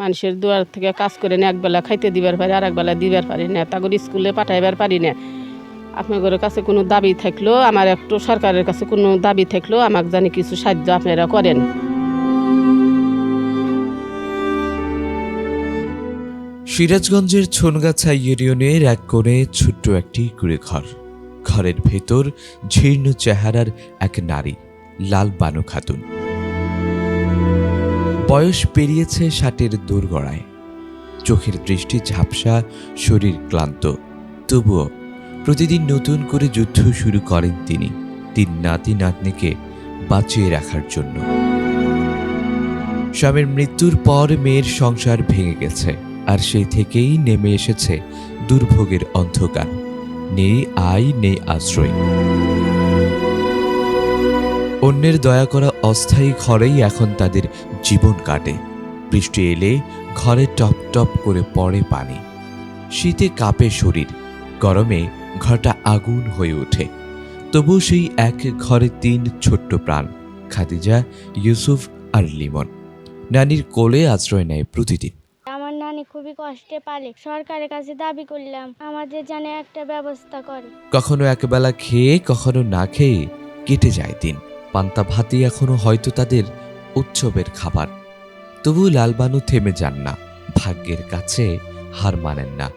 মানুষের দুয়ার থেকে কাজ করে না একবেলা খাইতে দিবার পারি, আর একবেলা দিবার পারি না। তাদের স্কুলে পাঠাইবার পারি না। আপনাদের কাছে কোনো দাবি থাকলেও, আমার একটু সরকারের কাছে কোনো দাবি থাকলেও আমাকে জানি কিছু সাহায্য আপনারা করেন। সিরাজগঞ্জের ছনগাছা ইউনিয়নের এক কোণে ছোট্ট একটি কুড়ে ঘর ঘরের ভেতর জীর্ণ চেহারার এক নারী, লাল বানু খাতুন। বয়স পেরিয়েছে ষাটের দোরগড়ায়। চোখের দৃষ্টি ঝাপসা, শরীর ক্লান্ত। তবুও প্রতিদিন নতুন করে যুদ্ধ শুরু করেন তিনি, তিন নাতি নাতনিকে বাঁচিয়ে রাখার জন্য। স্বামীর মৃত্যুর পর মেয়ের সংসার ভেঙে গেছে, আর সেই থেকেই নেমে এসেছে দুর্ভোগের অন্ধকার। নেই আয়, নেই আশ্রয়। অন্যের দয়া করা অস্থায়ী ঘরেই এখন তাদের জীবন কাটে। বৃষ্টি এলে ঘরে টপ টপ করে পড়ে পানি। শীতে কাঁপে শরীর গরমে ঘরটা আগুন হয়ে ওঠে। তবু সেই এক ঘরে তিন ছোট্ট প্রাণ খাদিজা ইউসুফ আর লিমন। নানির কোলে আশ্রয় নেয় প্রতিদিন। আমার নানি খুবই কষ্টে পালে সরকারের কাছে দাবি করলাম আমাদের যেন একটা ব্যবস্থা করে। কখনো একবেলা খেয়ে কখনো না খেয়ে কেটে যায় দিন। পান্তা ভাতই এখনও হয়তো তাদের উৎসবের খাবার। তবু লালবানু থেমে যান না। ভাগ্যের কাছে হার মানেন না।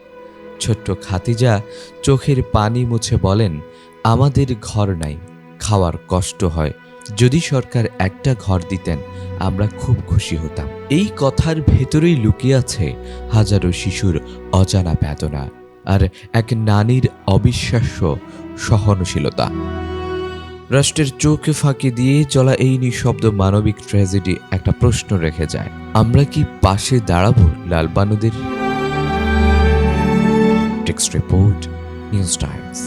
ছোট্ট খাতিজা চোখের পানি মুছে বলেন, আমাদের ঘর নাই, খাওয়ার কষ্ট হয়। যদি সরকার একটা ঘর দিতেন, আমরা খুব খুশি হতাম। এই কথার ভেতরেই লুকিয়ে আছে হাজারো শিশুর অজানা বেদনা আর এক নারীর অবিশ্বাস্য সহনশীলতা। রাষ্ট্রের চোখে ফাঁকি দিয়ে চলা এই নিঃশব্দ মানবিক ট্র্যাজেডি একটা প্রশ্ন রেখে যায়। আমরা কি পাশে দাঁড়াবো লালবানুদের টেক্সট রিপোর্ট নিউজ টাইমস